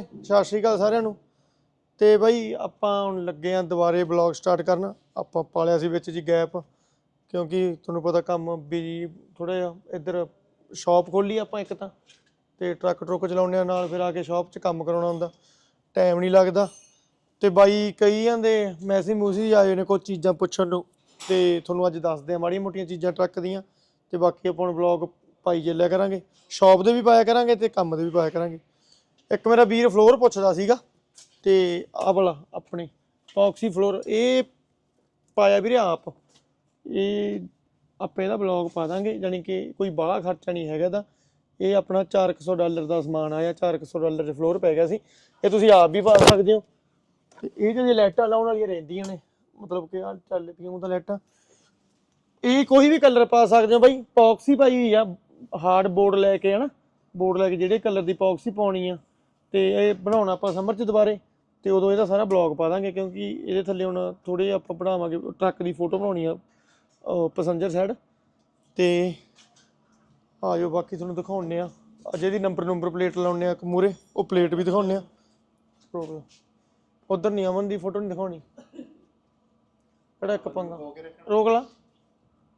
ਸਤਿ ਸ਼੍ਰੀ ਅਕਾਲ ਸਾਰਿਆਂ ਨੂੰ। ਤੇ ਬਾਈ ਆਪਾਂ ਹੁਣ ਲੱਗੇ ਆਂ ਦੁਬਾਰੇ ਬਲੌਗ ਸਟਾਰਟ ਕਰਨ। ਆਪਾਂ ਪਾਲਿਆ ਸੀ ਵਿੱਚ ਜੀ ਗੈਪ ਕਿਉਂਕਿ ਤੁਹਾਨੂੰ ਪਤਾ ਕੰਮ ਬਿਜ਼ੀ ਥੋੜਾ ਜਿਹਾ ਇੱਧਰ ਸ਼ਾਪ ਖੋਲੀ ਆਪਾਂ ਇੱਕ ਤਾਂ, ਤੇ ਟਰੱਕ ਟਰੁੱਕ ਚਲਾਉਂਦੇ ਆ ਨਾਲ, ਫਿਰ ਆ ਕੇ ਸ਼ਾਪ 'ਚ ਕੰਮ ਕਰਾਉਣਾ ਹੁੰਦਾ। ਟਾਈਮ ਨਹੀਂ ਲੱਗਦਾ। ਤੇ ਬਾਈ ਕਈਆਂ ਦੇ ਮੈਸੇਜ ਮੂਸੀ ਆਏ ਨੇ ਕੋਈ ਚੀਜ਼ਾਂ ਪੁੱਛਣ ਨੂੰ, ਤੇ ਤੁਹਾਨੂੰ ਅੱਜ ਦੱਸਦੇ ਆ ਮਾੜੀਆਂ ਮੋਟੀਆਂ ਚੀਜ਼ਾਂ ਟਰੱਕ ਦੀਆਂ। ਤੇ ਬਾਕੀ ਆਪਾਂ ਹੁਣ ਵਲੌਗ ਪਾਈ ਚੱਲਿਆ ਕਰਾਂਗੇ। ਸ਼ਾਪ ਦੇ ਵੀ ਪਾਇਆ ਕਰਾਂਗੇ ਤੇ ਕੰਮ ਦੇ ਵੀ ਪਾਇਆ ਕਰਾਂਗੇ। ਇੱਕ ਮੇਰਾ ਵੀਰ ਫਲੋਰ ਪੁੱਛਦਾ ਸੀਗਾ ਤੇ ਆਹ ਵਾਲਾ ਆਪਣੇ ਪੌਕਸੀ ਫਲੋਰ ਇਹ ਪਾਇਆ ਵੀਰੇ ਆਪ। ਇਹ ਆਪੇ ਦਾ ਬਲੌਗ ਪਾ ਦਾਂਗੇ ਯਾਨੀ ਕਿ ਕੋਈ ਬਾਹਲਾ ਖਰਚਾ ਨਹੀਂ ਹੈਗਾ ਦਾ ਇਹ ਆਪਣਾ 400 ਡਾਲਰ ਦਾ ਸਮਾਨ ਆਇਆ 400 ਡਾਲਰ ਦੇ ਫਲੋਰ ਪੈ ਗਿਆ ਸੀ। ਇਹ ਤੁਸੀਂ ਆਪ ਵੀ ਪਾ ਸਕਦੇ ਹੋ। ਤੇ ਇਹ ਜਿਹੜੀ ਲਾਈਟਾਂ ਲਾਉਣ ਵਾਲੀਆਂ ਰਹਿੰਦੀਆਂ ਨੇ, ਮਤਲਬ ਕਿ ਆ ਚੱਲ ਪਈਆਂ ਉਹ ਲਾਈਟਾਂ। ਇਹ ਕੋਈ ਵੀ ਕਲਰ ਪਾ ਸਕਦੇ ਹੋ ਬਾਈ ਪੌਕਸੀ ਪਾਈ ਹੋਈ ਆ ਹਾਰਡ ਬੋਰਡ ਲੈ ਕੇ ਹਨਾ। ਬੋਰਡ ਲੈ ਕੇ ਜਿਹੜੇ ਕਲਰ ਦੀ ਪੌਕਸੀ ਪਾਉਣੀ ਆ। ਤੇ ਇਹ ਬਣਾਉਣਾ ਆਪਾਂ ਸਮਰ ਚ ਦੁਬਾਰੇ, ਤੇ ਉਦੋਂ ਇਹਦਾ ਸਾਰਾ ਬਲੌਗ ਪਾ ਦਾਂਗੇ ਕਿਉਂਕਿ ਇਹਦੇ ਥੱਲੇ ਹੁਣ ਥੋੜੇ ਆਪਾਂ ਬਣਾਵਾਂਗੇ, ਟਰੱਕ ਦੀ ਫੋਟੋ ਬਣਾਉਣੀ ਆ ਪੈਸੰਜਰ ਸਾਈਡ ਤੇ ਆਜੋ ਬਾਕੀ ਤੁਹਾਨੂੰ ਦਿਖਾਉਣੇ ਆ। ਅਜੇ ਦੀ ਨੰਬਰ ਨੰਬਰ ਪਲੇਟ ਲਾਉਣੇ ਆ ਮੂਰੇ ਉਹ ਪਲੇਟ ਵੀ ਦਿਖਾਉਣੇ ਆ। ਪ੍ਰੋਬਲਮ ਉਧਰ ਨਹੀਂ ਅਮਨ ਦੀ ਫੋਟੋ ਨਹੀਂ ਦਿਖਾਉਣੀ। ਕਿਹੜਾ ਇੱਕ ਪੰਗਾ? ਰੋਕ ਲਾ।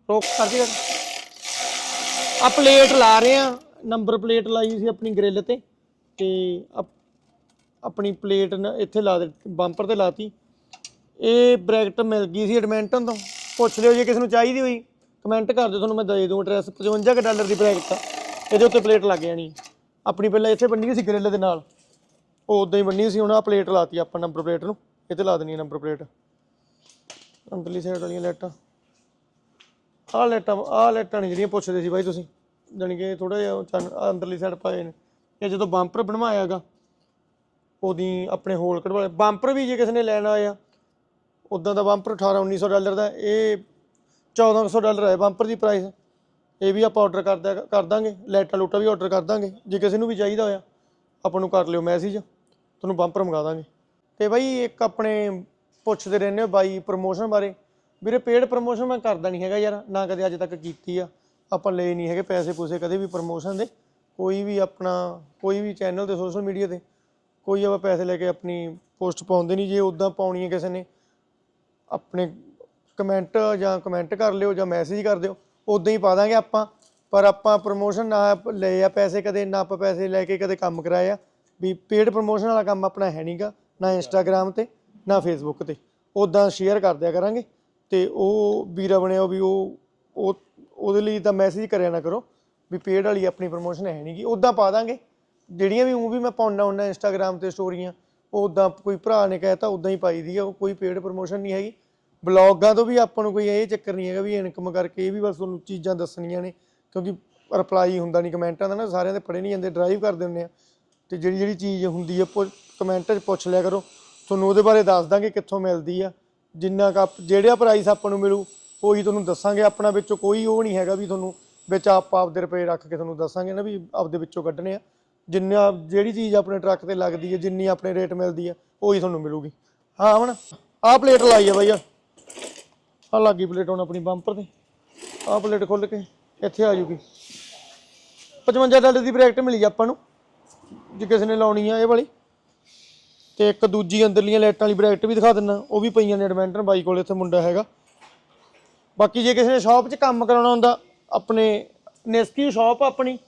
ਰੋਕ ਕਰਦੀ ਕਰ ਆ ਪਲੇਟ ਲਾ ਰਹੇ ਆ। ਨੰਬਰ ਪਲੇਟ ਲਾਈ ਸੀ ਆਪਣੀ ਗ੍ਰਿਲ ਤੇ। ਤੇ ਆਪਣੀ ਪਲੇਟ ਨ- ਇੱਥੇ ਲਾ ਦੇ, ਬੰਪਰ ਤੇ ਲਾਤੀ। ਇਹ ਬ੍ਰੈਕਟ ਮਿਲ ਗਈ ਸੀ ਐਡਮਿੰਟਨ ਤੋਂ। ਪੁੱਛ ਲਿਓ ਜੇ ਕਿਸੇ ਨੂੰ ਚਾਹੀਦੀ ਹੋਈ। ਕਮੈਂਟ ਕਰ ਦਿਓ ਤੁਹਾਨੂੰ ਮੈਂ ਦੇ ਦੂੰ ਐਡਰੈਸ। 55 ਕੁ ਡਾਲਰ ਦੀ ਬ੍ਰੈਕਟ ਆ। ਇਹਦੇ ਉੱਤੇ ਪਲੇਟ ਲੱਗ ਜਾਣੀ। ਹੈ। ਆਪਣੀ ਪਹਿਲਾਂ ਇੱਥੇ ਬੰਨੀ ਸੀ ਗ੍ਰਿਲ ਦੇ ਨਾਲ। ਉਹ ਉਦਾਂ ਹੀ ਬੰਨੀ ਸੀ, ਹੁਣ ਆ ਪਲੇਟ ਲਾਤੀ ਆਪਾਂ ਨੰਬਰ ਪਲੇਟ ਨੂੰ। ਇਹ ਤੇ ਲਾ ਦੇਣੀ ਹੈ ਨੰਬਰ ਪਲੇਟ। ਅੰਦਰਲੀ ਸਾਈਡ ਵਾਲੀਆਂ ਲਾਈਟਾਂ। ਆਹ ਲਾਈਟਾਂ ਆਹ ਲਾਈਟਾਂ ਨੇ ਜਿਹੜੀਆਂ ਪੁੱਛਦੇ ਸੀ ਬਾਈ ਤੁਸੀਂ। ਜਾਣੀ ਕਿ ਥੋੜਾ ਜਿਹਾ ਉਹ ਅੰਦਰਲੀ ਸਾਈਡ ਪਾਏ ਨੇ। ਇਹ ਜਦੋਂ ਬੰਪਰ ਬਣਵਾਇਆਗਾ ਉਹਦੀ ਆਪਣੇ ਹੋਲ ਕਢਵਾਲੇ ਬੰਪਰ ਵੀ ਜੇ ਕਿਸੇ ਨੇ ਲੈਣਾ ਆ ਉਦਾਂ ਦਾ ਬੰਪਰ 18 1900 ਡਾਲਰ ਦਾ, ਇਹ 1400 ਡਾਲਰ ਹੈ ਬੰਪਰ ਦੀ ਪ੍ਰਾਈਸ ਇਹ ਵੀ ਆਪਾਂ ਆਰਡਰ ਕਰਦਾ, ਕਰ ਦਾਂਗੇ, ਲਾਈਟਾਂ ਲੂਟਾਂ ਵੀ ਆਰਡਰ ਕਰ ਦਾਂਗੇ। ਜੇ ਕਿਸੇ ਨੂੰ ਵੀ ਚਾਹੀਦਾ ਹੋਇਆ, ਆਪਾਂ ਨੂੰ ਕਰ ਲਿਓ ਮੈਸੇਜ ਤੁਹਾਨੂੰ ਬੰਪਰ ਮੰਗਾ ਦਾਂਗੇ। ਤੇ ਬਾਈ ਇੱਕ ਆਪਣੇ ਪੁੱਛਦੇ ਰਹਿੰਦੇ ਹੋ ਬਾਈ ਪ੍ਰੋਮੋਸ਼ਨ ਬਾਰੇ। ਵੀਰੇ ਪੇਡ ਪ੍ਰੋਮੋਸ਼ਨ ਮੈਂ ਕਰਦਾ ਨਹੀਂ ਹੈਗਾ ਯਾਰ, ਨਾ ਕਦੇ ਅੱਜ ਤੱਕ ਕੀਤੀ ਆ। ਆਪਾਂ ਲਏ ਨਹੀਂ ਹੈਗੇ ਪੈਸੇ ਪੂਸੇ ਕਦੇ ਵੀ ਪ੍ਰੋਮੋਸ਼ਨ ਦੇ। ਕੋਈ ਵੀ ਆਪਣਾ, ਕੋਈ ਵੀ ਚੈਨਲ ਤੇ ਸੋਸ਼ਲ ਮੀਡੀਆ ਤੇ ਕੋਈ ਆਪਾਂ ਪੈਸੇ ਲੈ ਕੇ ਆਪਣੀ ਪੋਸਟ ਪਾਉਂਦੇ ਨਹੀਂ, ਜੇ ਉਦਾਂ ਪਾਉਣੀ ਹੈ ਕਿਸੇ ਨੇ, ਆਪਣੇ ਕਮੈਂਟ ਜਾਂ ਕਮੈਂਟ ਕਰ ਲਿਓ ਜਾਂ ਮੈਸੇਜ ਕਰ ਦਿਓ ਉਦਾਂ ਹੀ ਪਾ ਦਾਂਗੇ ਆਪਾਂ। ਪਰ ਆਪਾਂ ਪ੍ਰੋਮੋਸ਼ਨ ਨਾ ਲਏ ਆ ਪੈਸੇ ਕਦੇ, ਨਾ ਆਪਾਂ ਪੈਸੇ ਲੈ ਕੇ ਕਦੇ ਕੰਮ ਕਰਾਇਆ ਵੀ ਪੇਡ ਪ੍ਰੋਮੋਸ਼ਨ ਵਾਲਾ ਕੰਮ ਆਪਣਾ ਹੈ ਨਹੀਂਗਾ ਨਾ ਇੰਸਟਾਗ੍ਰam ਤੇ, ਨਾ ਫੇਸਬੁੱਕ ਤੇ। ਉਦਾਂ ਸ਼ੇਅਰ ਕਰ ਦਿਆ ਕਰਾਂਗੇ ਤੇ ਉਹ ਵੀਰਾ ਬਣਿਆ ਵੀ ਉਹ ਉਹਦੇ ਲਈ ਤਾਂ ਮੈਸੇਜ ਕਰਿਆ ਨਾ ਕਰੋ। ਵੀ ਪੇਡ ਵਾਲੀ ਆਪਣੀ ਪ੍ਰੋਮੋਸ਼ਨ ਹੈ ਨਹੀਂ ਨਹੀਂਗੀ ਉਦਾਂ ਪਾ ਦਾਂਗੇ। ਜਿਹੜੀਆਂ ਵੀ ਉਹ ਵੀ ਮੈਂ ਪਾਉਣਾ ਹੁੰਦਾ ਇੰਸਟਾਗ੍ਰam ਤੇ ਸਟੋਰੀਆਂ ਉਹ ਉਦਾਂ ਕੋਈ ਭਰਾ ਨੇ ਕਹਿਤਾ ਉਦਾਂ ਹੀ ਪਾਈ ਦੀ ਆ, ਉਹ ਕੋਈ ਪੇਡ ਪ੍ਰੋਮੋਸ਼ਨ ਨਹੀਂ ਹੈਗੀ। ਬਲੌਗਾਂ ਤੋਂ ਵੀ ਆਪਾਂ ਨੂੰ ਕੋਈ ਇਹ ਚੱਕਰ ਨਹੀਂ ਹੈਗਾ ਵੀ ਇਨਕਮ ਕਰਕੇ ਇਹ ਵੀ ਬਸ ਤੁਹਾਨੂੰ ਚੀਜ਼ਾਂ ਦੱਸਣੀਆਂ ਨੇ, ਕਿਉਂਕਿ ਰਿਪਲਾਈ ਹੁੰਦਾ ਨਹੀਂ, ਕਮੈਂਟਾਂ ਦਾ ਨਾ, ਸਾਰਿਆਂ ਦੇ ਪੜੇ ਨਹੀਂ ਜਾਂਦੇ ਡਰਾਈਵ ਕਰਦੇ ਹੁੰਦੇ ਆ। ਤੇ ਜਿਹੜੀ ਜਿਹੜੀ ਚੀਜ਼ ਹੁੰਦੀ ਹੈ ਕਮੈਂਟ 'ਚ ਪੁੱਛ ਲਿਆ ਕਰੋ। ਤੁਹਾਨੂੰ ਉਹਦੇ ਬਾਰੇ ਦੱਸ ਦਾਂਗੇ ਕਿੱਥੋਂ ਮਿਲਦੀ ਆ, ਜਿੰਨਾ ਕੱਪ ਜਿਹੜਾ ਪ੍ਰਾਈਸ ਆਪਾਂ ਨੂੰ ਮਿਲੂ, ਉਹੀ ਤੁਹਾਨੂੰ ਦੱਸਾਂਗੇ, ਆਪਣਾ ਵਿੱਚੋਂ ਕੋਈ ਉਹ ਨਹੀਂ ਹੈਗਾ ਵੀ ਤੁਹਾਨੂੰ ਵਿੱਚ ਆਪ ਆਪਦੇ ਰੁਪਏ ਰੱਖ ਕੇ ਤੁਹਾਨੂੰ ਦੱਸਾਂਗੇ ਨਾ ਵੀ ਆਪਦੇ ਵਿੱਚੋਂ ਕੱਢਣੇ ਆ। ਜਿੰਨਾ ਜਿਹੜੀ ਚੀਜ਼ ਆਪਣੇ ਟਰੱਕ ਤੇ ਲੱਗਦੀ ਹੈ ਜਿੰਨੀ ਆਪਣੇ ਰੇਟ ਮਿਲਦੀ ਆ, ਉਹੀ ਤੁਹਾਨੂੰ ਮਿਲੂਗੀ। ਹਾਂ, ਅਮਨ, ਆਹ ਪਲੇਟ ਲਾਈ ਆ ਬਾਈ ਆ। ਆਹ ਲੱਗੀ ਪਲੇਟ ਹੁਣ ਆਪਣੀ ਬੰਪਰ ਤੇ। ਆਹ ਪਲੇਟ ਖੁੱਲ ਕੇ ਇੱਥੇ ਆ ਜੂਗੀ। 55 ਡਾਲਰ ਦੀ ਬ੍ਰੈਕਟ ਮਿਲੀ ਆਪਾਂ ਨੂੰ, ਜੇ ਕਿਸੇ ਨੇ ਲਾਉਣੀ ਆ ਇਹ ਵਾਲੀ। ਤੇ ਇੱਕ ਦੂਜੀ ਅੰਦਰਲੀਆਂ ਲਾਈਟਾਂ ਵਾਲੀ ਬ੍ਰੈਕਟ ਵੀ ਦਿਖਾ ਦਿੰਨਾ ਉਹ ਵੀ ਪਈਆਂ ਨੇ ਐਡਵੈਂਟਰ ਬਾਈ ਕੋਲ ਇੱਥੇ ਮੁੰਡਾ ਹੈਗਾ। ਬਾਕੀ ਜੇ ਕਿਸੇ ਨੇ ਸ਼ਾਪ 'ਚ ਕੰਮ ਕਰਾਉਣਾ ਹੁੰਦਾ ਆਪਣੇ ਨੈਸਕੀ ਸ਼ਾਪ ਆਪਣੀ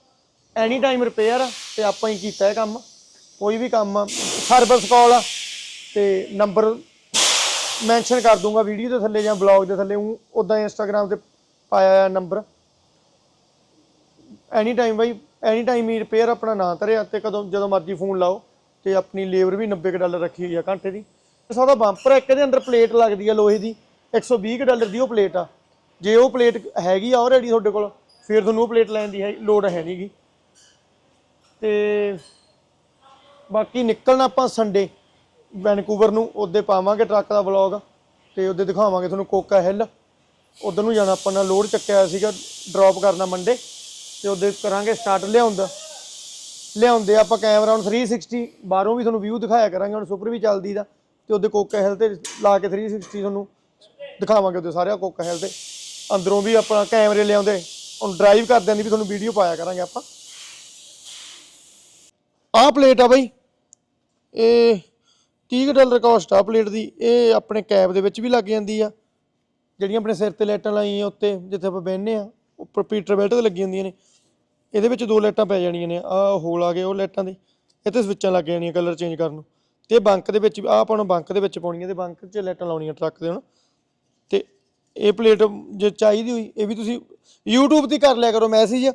ਐਨੀ ਟਾਈਮ ਰਿਪੇਅਰ ਤੇ ਆਪਾਂ ਹੀ ਕੀਤਾ ਇਹ ਕੰਮ। ਕੋਈ ਵੀ ਕੰਮ ਸਰਵਿਸ ਕਾਲ ਆ, ਤੇ ਨੰਬਰ ਮੈਂਸ਼ਨ ਕਰ ਦੂੰਗਾ ਵੀਡੀਓ ਦੇ ਥੱਲੇ ਜਾਂ ਬਲੌਗ ਦੇ ਥੱਲੇ ਉਹ ਉਦਾਂ ਇੰਸਟਾਗ੍ਰam ਤੇ ਪਾਇਆ ਆ number any time by any time he repair ਆਪਣਾ ਨਾਂ ਧਰਿਆ ਤੇ ਕਦੋਂ, ਜਦੋਂ ਮਰਜ਼ੀ ਫੋਨ ਲਾਓ, ਤੇ ਆਪਣੀ ਲੇਬਰ ਵੀ 90 ਕੁ ਡਾਲਰ ਰੱਖੀ ਹੋਈ ਆ ਘੰਟੇ ਦੀ। ਸਾਡਾ ਬੰਪਰ ਇੱਕ ਦੇ ਅੰਦਰ ਪਲੇਟ ਲੱਗਦੀ ਆ ਲੋਹੇ ਦੀ 120 ਕੁ ਡਾਲਰ ਦੀ ਉਹ ਪਲੇਟ ਆ। ਜੇ ਉਹ ਪਲੇਟ ਹੈਗੀ ਆ ਆਲਰੇਡੀ ਤੁਹਾਡੇ ਕੋਲ, ਫਿਰ ਤੁਹਾਨੂੰ ਉਹ ਪਲੇਟ ਲੈਣ ਦੀ ਹੈ ਲੋੜ ਹੈ ਨਹੀਂਗੀ ਤੇ ਬਾਕੀ ਨਿਕਲਣਾ ਆਪਾਂ ਸੰਡੇ ਵੈਨਕੂਵਰ ਨੂੰ, ਉਹਦੇ ਪਾਵਾਂਗੇ ਟਰੱਕ ਦਾ ਵਲੌਗ ਤੇ ਉਹਦੇ ਦਿਖਾਵਾਂਗੇ ਤੁਹਾਨੂੰ ਕੋਕਾ ਹਿੱਲ ਉਧਰ ਨੂੰ ਜਾਣਾ ਆਪਾਂ ਨਾਲ ਲੋਡ ਚੱਕਿਆ ਸੀਗਾ ਡ੍ਰੌਪ ਕਰਨਾ ਮੰਡੇ ਤੇ ਉਹਦੇ ਕਰਾਂਗੇ ਸਟਾਰਟ ਲਿਆਉਂਦਾ। ਲਿਆਉਂਦੇ ਆਪਾਂ ਕੈਮਰਾ ਹੁਣ 360 ਬਾਹਰੋਂ ਵੀ ਤੁਹਾਨੂੰ ਵਿਊ ਦਿਖਾਇਆ ਕਰਾਂਗੇ, ਹੁਣ ਸੁਪਰ ਵੀ ਚੱਲਦੀ ਦਾ, ਤੇ ਉਹਦੇ ਕੋਕਾ ਹਿੱਲ ਤੇ ਲਾ ਕੇ 360 ਤੁਹਾਨੂੰ ਦਿਖਾਵਾਂਗੇ ਉਹਦੇ ਸਾਰਿਆ ਕੋਕਾ ਹਿੱਲ ਤੇ। ਅੰਦਰੋਂ ਵੀ ਆਪਾਂ ਕੈਮਰੇ ਲਿਆਉਂਦੇ, ਹੁਣ ਡਰਾਈਵ ਕਰਦਿਆਂ ਦੀ ਵੀ ਤੁਹਾਨੂੰ ਵੀਡੀਓ ਪਾਇਆ ਕਰਾਂਗੇ ਆਪਾਂ। ਆਹ ਪਲੇਟ ਆ ਬਈ। ਇਹ 30 ਕੁ ਡਾਲਰ ਕਾਸਟ ਆ ਪਲੇਟ ਦੀ। ਇਹ ਆਪਣੇ ਕੈਬ ਦੇ ਵਿੱਚ ਵੀ ਲੱਗ ਜਾਂਦੀ ਆ। ਜਿਹੜੀਆਂ ਆਪਣੇ ਸਿਰ ਤੇ ਲਾਈਟਾਂ ਲਾਈਆਂ ਉੱਤੇ, ਜਿੱਥੇ ਆਪਾਂ ਬਹਿੰਦੇ ਆ, ਉੱਪਰ ਪੀਟਰ ਬੈਲਟ ਤੇ ਲੱਗੀਆਂ ਹੁੰਦੀਆਂ ਨੇ। ਇਹਦੇ ਵਿੱਚ ਦੋ ਲਾਈਟਾਂ ਪੈ ਜਾਣੀਆਂ ਨੇ। ਆ ਹੋਲ ਆ ਗਏ ਉਹ ਲਾਈਟਾਂ ਦੇ। ਇੱਥੇ ਸਵਿੱਚਾਂ ਲੱਗ ਜਾਣੀਆਂ ਕਲਰ ਚੇਂਜ ਕਰਨ ਨੂੰ। ਤੇ ਬੰਕ ਦੇ ਵਿੱਚ ਆ ਆਪਾਂ ਨੂੰ ਬੰਕ ਦੇ ਵਿੱਚ ਪਾਉਣੀਆਂ ਤੇ ਬੰਕ 'ਚ ਲਾਈਟਾਂ ਲਾਉਣੀਆਂ, ਟਰੱਕ ਦੇ ਹੁਣ। ਇਹ ਪਲੇਟ ਜੇ ਚਾਹੀਦੀ ਹੋਈ, ਇਹ ਵੀ ਤੁਸੀਂ YouTube ਤੇ ਕਰ ਲਿਆ ਕਰੋ ਮੈਸੇਜ।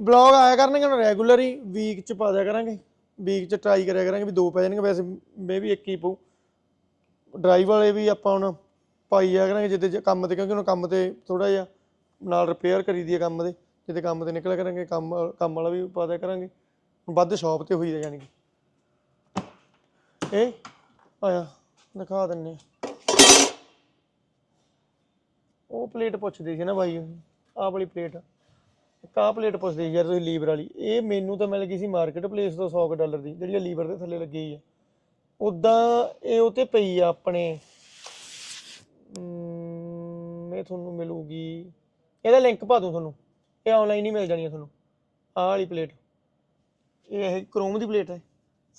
ਬਲੌਗ ਆਇਆ ਕਰਨਗੇ ਹੁਣ ਰੈਗੂਲਰ ਹੀ ਵੀਕ 'ਚ ਪਾ ਦਿਆ ਕਰਾਂਗੇ। ਵੀਕ 'ਚ ਟਰਾਈ ਕਰਿਆ ਕਰਾਂਗੇ ਵੀ ਦੋ ਪੈ ਜਾਣਗੇ, ਵੈਸੇ ਮੇ ਵੀ ਇੱਕ ਹੀ ਪਊ। ਡਰਾਈਵ ਵਾਲੇ ਵੀ ਆਪਾਂ ਹੁਣ ਪਾਈ ਜਾ ਕਰਾਂਗੇ ਜਿੱਦੇ ਜੇ ਕੰਮ ਤੇ, ਕਿਉਂਕਿ ਹੁਣ ਕੰਮ ਤੇ ਥੋੜਾ ਜਿਹਾ ਨਾਲ ਰਿਪੇਅਰ ਕਰੀ ਦੀ ਹੈ ਕੰਮ ਦੇ ਜਿੱਦੇ ਕੰਮ ਤੇ ਨਿਕਲਿਆ ਕਰਾਂਗੇ, ਕੰਮ ਕੰਮ ਵਾਲਾ ਵੀ ਪਾ ਦਿਆ ਕਰਾਂਗੇ। ਵੱਧ ਸ਼ਾਪ ਤੇ ਹੋਈ ਜਾਣੀ ਇਹ ਆਇਆ, ਦਿਖਾ ਦਿੰਨੇ ਆ। ਉਹ ਪਲੇਟ ਪੁੱਛਦੇ ਸੀ ਨਾ ਬਾਈ ਆਹ ਵਾਲੀ ਪਲੇਟ। ਇੱਕ ਆਹ ਪਲੇਟ ਪੁੱਛਦੇ ਸੀ ਯਾਰ ਤੁਸੀਂ ਲੀਵਰ ਵਾਲੀ। ਇਹ ਮੈਨੂੰ ਤਾਂ ਮਿਲ ਗਈ ਸੀ ਮਾਰਕੀਟ ਪਲੇਸ ਤੋਂ 100 ਡਾਲਰ ਦੀ ਜਿਹੜੀ ਲੀਵਰ ਦੇ ਥੱਲੇ ਲੱਗੀ ਹੋਈ ਆ। ਉਦਾਂ ਇਹ ਉਤੇ ਪਈ ਆ ਆਪਣੇ ਅਮ, ਇਹ ਤੁਹਾਨੂੰ ਮਿਲੂਗੀ। ਇਹਦਾ ਲਿੰਕ ਪਾ ਦੂੰ ਤੁਹਾਨੂੰ। ਇਹ ਆਨਲਾਈਨ ਹੀ ਮਿਲ ਜਾਣੀ ਆ ਤੁਹਾਨੂੰ। ਆਹ ਵਾਲੀ ਪਲੇਟ। ਇਹ ਇਹ ਕ੍ਰੋਮ ਦੀ ਪਲੇਟ ਹੈ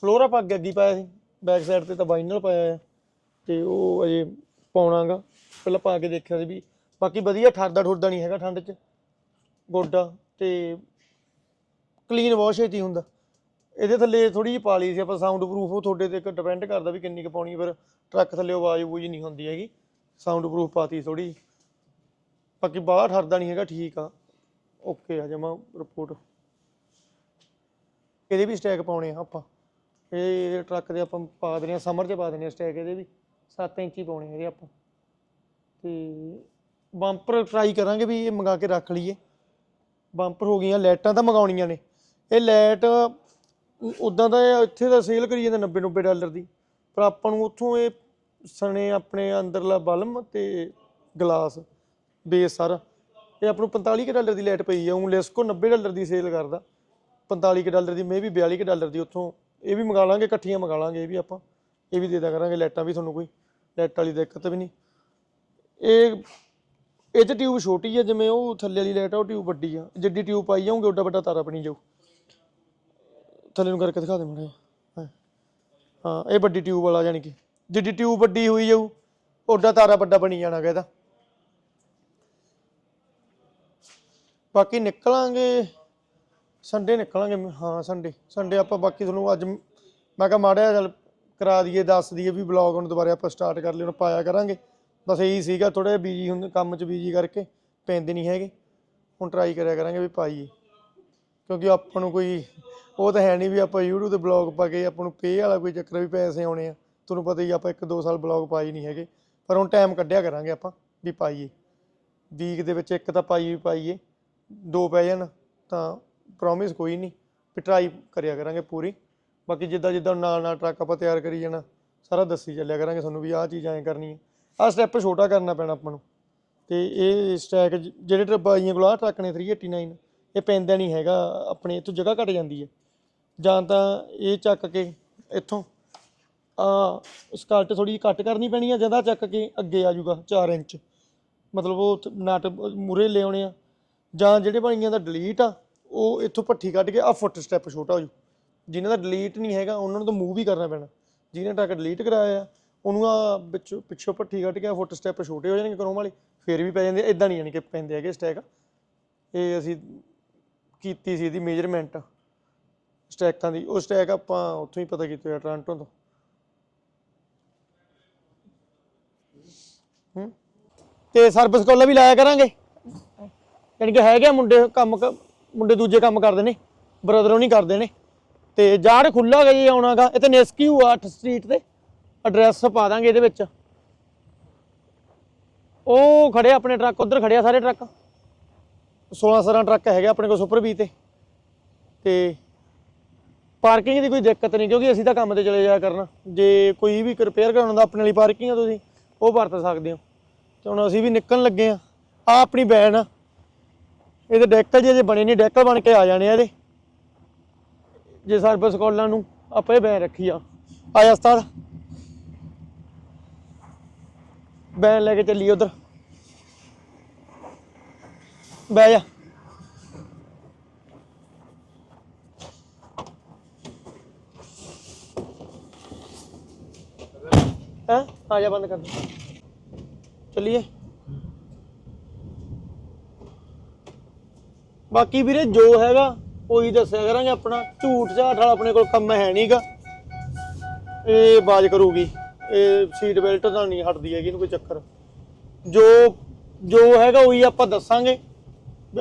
ਫਲੋਰਾ ਪਾ ਕੇ ਅੱਗੇ ਪਾਇਆ ਸੀ। ਬੈਕ ਸਾਈਡ ਤੇ ਤਾਂ ਵਾਈਨਲ ਪਾਇਆ ਆ। ਤੇ ਉਹ ਅਜੇ ਪਾਉਣਾਗਾ ਪਹਿਲਾਂ ਪਾ ਕੇ ਦੇਖਿਆ ਸੀ ਵੀ ਬਾਕੀ ਵਧੀਆ ਠਰਦਾ ਠੁਰਦਾ ਨਹੀਂ ਹੈਗਾ ਠੰਡ 'ਚ। ਗੋਡਾ ਤੇ ਕਲੀਨ ਵਾਸ਼ ਛੇਤੀ ਹੁੰਦਾ। ਇਹਦੇ ਥੱਲੇ ਥੋੜੀ ਜਿਹੀ ਪਾ ਲਈ ਸੀ, ਆਪਾਂ ਸਾਊਂਡ ਪ੍ਰੂਫ ਉਹ ਤੁਹਾਡੇ ਤੇ ਡਿਪੈਂਡ ਕਰਦਾ ਵੀ ਕਿੰਨੀ ਕੁ ਪਾਉਣੀ ਫਿਰ ਟਰੱਕ ਥੱਲੇ ਆਵਾਜ਼ ਬੂਝ ਨਹੀਂ ਹੁੰਦੀ ਹੈਗੀ। ਸਾਊਂਡ ਪ੍ਰੂਫ ਪਾਤੀ ਥੋੜੀ ਬਾਕੀ ਬਾਹਰ ਠਰਦਾ ਨਹੀਂ ਹੈਗਾ, ਠੀਕ ਆ। ਓਕੇ ਆ, ਜਮਾ ਰਿਪੋਰਟ ਇਹਦੇ ਵੀ ਸਟੈਕ ਪਾਉਣੇ ਆ ਆਪਾਂ। ਇਹ ਟਰੱਕ ਦੇ ਆਪਾਂ ਪਾ ਦੇਣੇ ਆ ਸਮਰ 'ਚ ਪਾ ਦਿੰਦੇ ਆ ਸਟੈਕ ਇਹਦੇ ਵੀ। 7 ਇੰਚੀ ਪਾਉਣੇ ਆ ਇਹਦੇ ਆਪਾਂ। ਤੇ ਬੰਪਰ ਟਰਾਈ ਕਰਾਂਗੇ ਵੀ ਇਹ ਮੰਗਾ ਕੇ ਰੱਖ ਲਈਏ। ਬੰਪਰ ਹੋ ਗਈਆਂ, ਲਾਈਟਾਂ ਤਾਂ ਮੰਗਾਉਣੀਆਂ ਨੇ। ਇਹ ਲਾਈਟ ਉਦਾਂ ਦਾ ਇੱਥੇ ਦਾ ਸੇਲ ਕਰੀ ਜਾਂਦੇ 90 90 ਡਾਲਰ ਦੀ। ਪਰ ਆਪਾਂ ਨੂੰ ਉੱਥੋਂ ਇਹ ਸਣੇ ਆਪਣੇ ਅੰਦਰਲਾ ਬਲਮ ਤੇ ਗਲਾਸ ਬੇਸ ਸਾਰਾ। ਇਹ ਆਪ ਨੂੰ 45 ਕੁ ਡਾਲਰ ਦੀ ਲਾਈਟ ਪਈ ਆ। ਉਹ ਲੈਸਕੋ 90 ਡਾਲਰ ਦੀ ਸੇਲ ਕਰਦਾ। 45 ਕੁ ਡਾਲਰ ਦੀ ਮੇ ਵੀ 42 ਕੁ ਡਾਲਰ ਦੀ ਉੱਥੋਂ। ਇਹ ਵੀ ਮੰਗਾ ਲਾਂਗੇ, ਇਕੱਠੀਆਂ ਮੰਗਾ ਲਾਂਗੇ ਇਹ ਵੀ ਆਪਾਂ। ਇਹ ਵੀ ਦੇ ਦਿਆ ਕਰਾਂਗੇ ਲਾਈਟਾਂ ਵੀ ਤੁਹਾਨੂੰ ਕੋਈ। ਲਾਈਟ ਵਾਲੀ ਦਿੱਕਤ ਵੀ ਨਹੀਂ। ਇਹ ਇਹ ਤੇ ਟਿਊਬ ਛੋਟੀ ਆ, ਜਿਵੇਂ ਉਹ ਥੱਲੇ ਵਾਲੀ ਲਾਈਟ ਆ, ਉਹ ਟਿਊਬ ਵੱਡੀ ਆ। ਜਿੱਡੀ ਟਿਊਬ ਪਾਈ ਜਾਓਗੇ ਓਡਾ ਵੱਡਾ ਤਾਰਾ ਬਣੀ ਜਾਊ। ਥੱਲੇ ਨੂੰ ਕਰਕੇ ਦਿਖਾ ਦੇ ਮੜਾ ਹਾਂ। ਇਹ ਵੱਡੀ ਟਿਊਬ ਵਾਲਾ ਜਾਨੀ ਕਿ ਜਿੱਡੀ ਟਿਊਬ ਵੱਡੀ ਹੋਈ ਜਾਊ ਓਡਾ ਤਾਰਾ ਵੱਡਾ ਬਣੀ ਜਾਣਾ ਗਾ ਇਹਦਾ। ਬਾਕੀ ਨਿਕਲਾਂਗੇ ਸੰਡੇ ਨਿਕਲਾਂਗੇ, ਹਾਂ ਸੰਡੇ ਸੰਡੇ ਆਪਾਂ ਬਾਕੀ ਤੁਹਾਨੂੰ ਅੱਜ ਮੈਂ ਕਿਹਾ ਮਾੜਿਆ ਜਿਹਾ ਚੱਲ ਕਰਾ ਦਈਏ, ਦੱਸ ਦਈਏ ਵੀ ਬਲੌਗ ਹੁਣ ਦੁਬਾਰਾ ਆਪਾਂ ਸਟਾਰਟ ਕਰ ਲਈ, ਹੁਣ ਪਾਇਆ ਕਰਾਂਗੇ। ਬਸ ਇਹੀ ਸੀਗਾ ਥੋੜਾ ਜਿਹਾ ਬੀਜੀ ਹੁੰਦੇ, ਕੰਮ 'ਚ ਬੀਜੀ ਕਰਕੇ, ਪੈਂਦੇ ਨਹੀਂ ਹੈਗੇ। ਹੁਣ ਟਰਾਈ ਕਰਿਆ ਕਰਾਂਗੇ ਵੀ ਪਾਈਏ ਕਿਉਂਕਿ ਆਪਾਂ ਨੂੰ ਕੋਈ, ਉਹ ਤਾਂ ਹੈ ਨਹੀਂ ਵੀ ਆਪਾਂ YouTube ਤੇ ਬਲੌਗ ਪਾ ਕੇ ਆਪਾਂ ਨੂੰ ਪੇ ਵਾਲਾ ਕੋਈ ਚੱਕਰ ਵੀ ਪੈਸੇ ਆਉਣੇ ਆ। ਤੁਹਾਨੂੰ ਪਤਾ ਹੀ ਆਪਾਂ ਇੱਕ ਦੋ ਸਾਲ ਬਲੌਗ ਪਾਈ ਨਹੀਂ ਹੈਗੇ। ਪਰ ਹੁਣ ਟਾਈਮ ਕੱਢਿਆ ਕਰਾਂਗੇ ਆਪਾਂ ਵੀ ਪਾਈਏ ਵੀਕ ਦੇ ਵਿੱਚ ਇੱਕ ਤਾਂ ਪਾਈ ਵੀ ਪਾਈਏ, ਦੋ ਪੈ ਜਾਣ, ਤਾਂ ਪ੍ਰੋਮਿਸ ਕੋਈ ਨਹੀਂ ਵੀ ਟਰਾਈ ਕਰਿਆ ਕਰਾਂਗੇ ਪੂਰੀ। ਬਾਕੀ ਜਿੱਦਾਂ ਜਿੱਦਾਂ ਨਾਲ ਨਾਲ ਟਰੱਕ ਆਪਾਂ ਤਿਆਰ ਕਰੀ ਜਾਣਾ, ਸਾਰਾ ਦੱਸੀ ਚੱਲਿਆ ਕਰਾਂਗੇ ਤੁਹਾਨੂੰ ਵੀ ਆਹ ਚੀਜ਼ ਐਂ ਕਰਨੀ ਹੈ ਆਹ ਸਟੈਪ ਛੋਟਾ ਕਰਨਾ ਪੈਣਾ ਆਪਾਂ ਨੂੰ। ਤੇ ਇਹ ਸਟੈਕ ਜਿਹੜੇ ਟਰੱਕ ਬਾਈਆਂ ਕੋਲ ਆਹ ਟਰੱਕ ਨੇ 389 ਇਹ ਪੈਂਦਾ ਨਹੀਂ ਹੈਗਾ ਆਪਣੇ, ਇੱਥੋਂ ਜਗ੍ਹਾ ਘਟ ਜਾਂਦੀ ਹੈ। ਜਾਂ ਤਾਂ ਇਹ ਚੱਕ ਕੇ ਇੱਥੋਂ ਆ ਸਕਾਲਟ ਥੋੜੀ ਜਿਹੀ ਕੱਟ ਕਰਨੀ ਪੈਣੀ ਆ ਜਦਾ ਚੱਕ ਕੇ ਅੱਗੇ ਆ ਜਾਊਗਾ 4 ਇੰਚ। ਮਤਲਬ ਉਹ ਉੱਥੇ ਨਟ ਮੂਰੇ ਲਿਆਉਣੇ ਆ। ਜਾਂ ਜਿਹੜੇ ਬਣੀਆਂ ਦਾ ਡਿਲੀਟ ਆ, ਉਹ ਇੱਥੋਂ ਪੱਠੀ ਕੱਢ ਕੇ ਆ ਫੁੱਟ ਸਟੈਪ ਛੋਟਾ ਹੋ ਜੂ ਜਿਨ੍ਹਾਂ ਦਾ ਡਿਲੀਟ ਨਹੀਂ ਹੈਗਾ, ਉਹਨਾਂ ਨੂੰ ਤਾਂ ਮੂਵ ਹੀ ਕਰਨਾ ਪੈਣਾ। ਜਿਹਨੇ ਟਰੱਕ ਡਿਲੀਟ ਕਰਾਇਆ ਆ ਉਹਨੂੰ ਆ ਵਿੱਚੋਂ ਪਿੱਛੋਂ ਪੱਠੀ ਕੱਢ ਕੇ ਫੁੱਟ ਸਟੈਪ ਛੋਟੇ ਹੋ ਜਾਣਗੇ ਕਰੋਮ ਵਾਲੇ, ਫੇਰ ਵੀ ਪੈ ਜਾਂਦੇ ਇਦਾਂ ਨਹੀਂ ਯਾਨੀ ਕਿ ਪੈਂਦੇ ਹੈਗੇ ਸਟੈਕ ਇਹ ਅਸੀਂ ਕੀਤੀ ਸੀ ਇਹਦੀ ਮੇਜਰਮੈਂਟ ਸਟੈਕਾਂ ਦੀ। ਉਹ ਸਟੈਕ ਆਪਾਂ ਉੱਥੋਂ ਹੀ ਪਤਾ ਕੀਤੇ ਆ ਟ੍ਰਾਂਟੋ ਤੋਂ। ਹੂੰ? ਤੇ ਸਰਵਿਸ ਕੋਲ ਵੀ ਲਾਇਆ ਕਰਾਂਗੇ। ਯਾਨੀ ਕਿ ਹੈਗੇ ਆ ਮੁੰਡੇ ਕੰਮ ਮੁੰਡੇ ਦੂਜੇ ਕੰਮ ਕਰਦੇ ਨੇ ਬ੍ਰਦਰ ਉਹ ਨਹੀਂ ਕਰਦੇ ਨੇ। ਤੇ ਜਾੜ ਖੁੱਲਾ ਗਈ ਆਉਣਾਗਾ ਇਹ ਤੇ ਨੈਸਕਿਊ 8 ਸਟਰੀਟ ਤੇ। ਐਡਰੈਸ ਪਾ ਦਾਂਗੇ ਇਹਦੇ ਵਿੱਚ। ਉਹ ਖੜੇ ਆਪਣੇ ਟਰੱਕ, ਉਧਰ ਖੜੇ ਆ ਸਾਰੇ ਟਰੱਕ। 16 17 ਟਰੱਕ ਹੈਗੇ ਆਪਣੇ ਕੋਲ ਸੁਪਰ ਵੀ ਤੇ। ਤੇ ਪਾਰਕਿੰਗ ਦੀ ਕੋਈ ਦਿੱਕਤ ਨਹੀਂ, ਕਿਉਂਕਿ ਅਸੀਂ ਤਾਂ ਕੰਮ ਤੇ ਚਲੇ ਜਾਇਆ ਕਰਨਾ। ਜੇ ਕੋਈ ਵੀ ਰਿਪੇਅਰ ਕਰਾਉਣ ਦਾ ਆਪਣੇ ਲਈ ਪਾਰਕਿੰਗ ਆ ਤੁਸੀਂ, ਉਹ ਵਰਤ ਸਕਦੇ ਹੋ। ਤੇ ਹੁਣ ਅਸੀਂ ਵੀ ਨਿਕਲਣ ਲੱਗੇ ਆ। ਆ ਆਪਣੀ ਬੈਨ ਆ। ਇਹਦੇ ਡੈਕਲ ਜੇ ਬਣੇ ਨਹੀਂ, ਡੈਕਲ ਬਣ ਕੇ ਆ ਜਾਣੇ ਆ ਇਹਦੇ। ਜੇ ਸਰਵਿਸ ਕਾਲਾਂ ਨੂੰ, ਆਪਾਂ ਇਹ ਬੈਨ ਰੱਖੀ ਆ। ਆਇਆ ਉਸਤਾਦ ਵੈਨ ਲੈ ਕੇ ਚੱਲੀ ਉਧਰ ਬਹਿ ਜਾ ਹੈ ਆ ਜਾ ਬੰਦ ਕਰ ਦੇ ਚਲਿਏ ਬਾਕੀ ਵੀਰੇ ਜੋ ਹੈਗਾ ਉਹੀ ਦੱਸਿਆ ਕਰਾਂਗੇ ਆਪਣਾ ਝੂਠ ਝਾਠ ਵਾਲਾ ਆਪਣੇ ਕੋਲ ਕੰਮ ਹੈ ਨਹੀਂਗਾ ਇਹ ਬਾਜ ਕਰੂਗੀ ਇਹ ਸੀਟ ਬੈਲਟ ਨਾਲ ਨਹੀਂ ਹਟਦੀ ਹੈਗੀ, ਇਹਨੂੰ ਕੋਈ ਚੱਕਰ। ਜੋ ਜੋ ਹੈਗਾ ਉਹੀ ਆਪਾਂ ਦੱਸਾਂਗੇ।